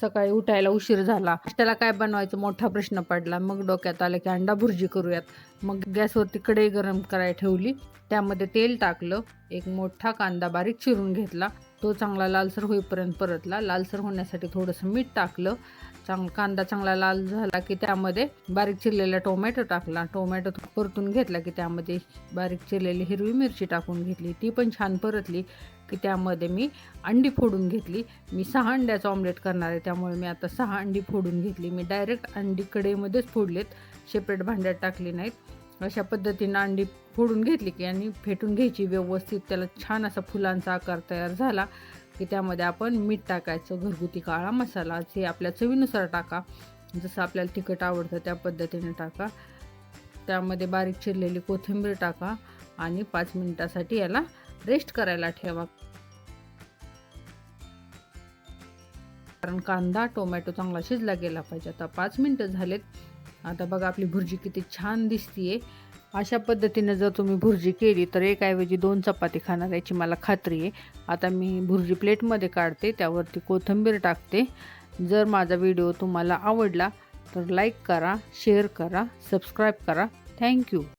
सकाळी उठायला उशीर झाला. त्याला काय बनवायचं मोठा प्रश्न पडला. मग डोक्यात आलं की अंडा भुर्जी करूयात. मग गॅसवरती कढई गरम करायला ठेवली. त्यामध्ये तेल टाकलं. एक मोठा कांदा बारीक चिरून घेतला. तो चांगला लालसर होईपर्यंत परतला. लालसर होण्यासाठी थोडंसं मीठ टाकलं. चांग कांदा चांगला लाल झाला की त्यामध्ये बारीक चिरलेला टोमॅटो टाकला. टोमॅटो परतून घेतला की त्यामध्ये बारीक चिरलेली हिरवी मिरची टाकून घेतली. ती पण छान परतली की त्यामध्ये मी अंडी फोडून घेतली. मी सहा अंड्याचं ऑमलेट करणार आहे. त्यामुळे मी आता सहा अंडी फोडून घेतली. मी डायरेक्ट अंडी कडेमध्येच फोडलेत. सेपरेट भांड्यात टाकली नाहीत. अशा पद्धतीनं अंडी फोडून घेतली की आणि फेटून घ्यायची व्यवस्थित. त्याला छान असा फुलांचा आकार तयार झाला की त्यामध्ये आपण मीठ टाकायचं घरगुती काळा मसाला जे आपल्या चवीनुसार टाका. जसं आपल्याला तिखट आवडतं त्या पद्धतीने टाका. त्यामध्ये बारीक चिरलेली कोथिंबीर टाका आणि पाच मिनिटासाठी याला रेस्ट करायला ठेवा. कारण कांदा टोमॅटो चांगला शिजला गेला पाहिजे. आता पाच मिनटं झालेत. आता बघा आपली भुर्जी किती छान दिसतीये. अशा पद्धतीनं जर तुम्ही भुर्जी केली तर एकऐवजी दोन चपाती खाणार याची मला खात्री आहे. आता मी भुर्जी प्लेटमध्ये काढते त्यावरती कोथिंबीर टाकते. जर माझा व्हिडिओ तुम्हाला आवडला तर लाईक करा शेअर करा सबस्क्राईब करा. थँक्यू.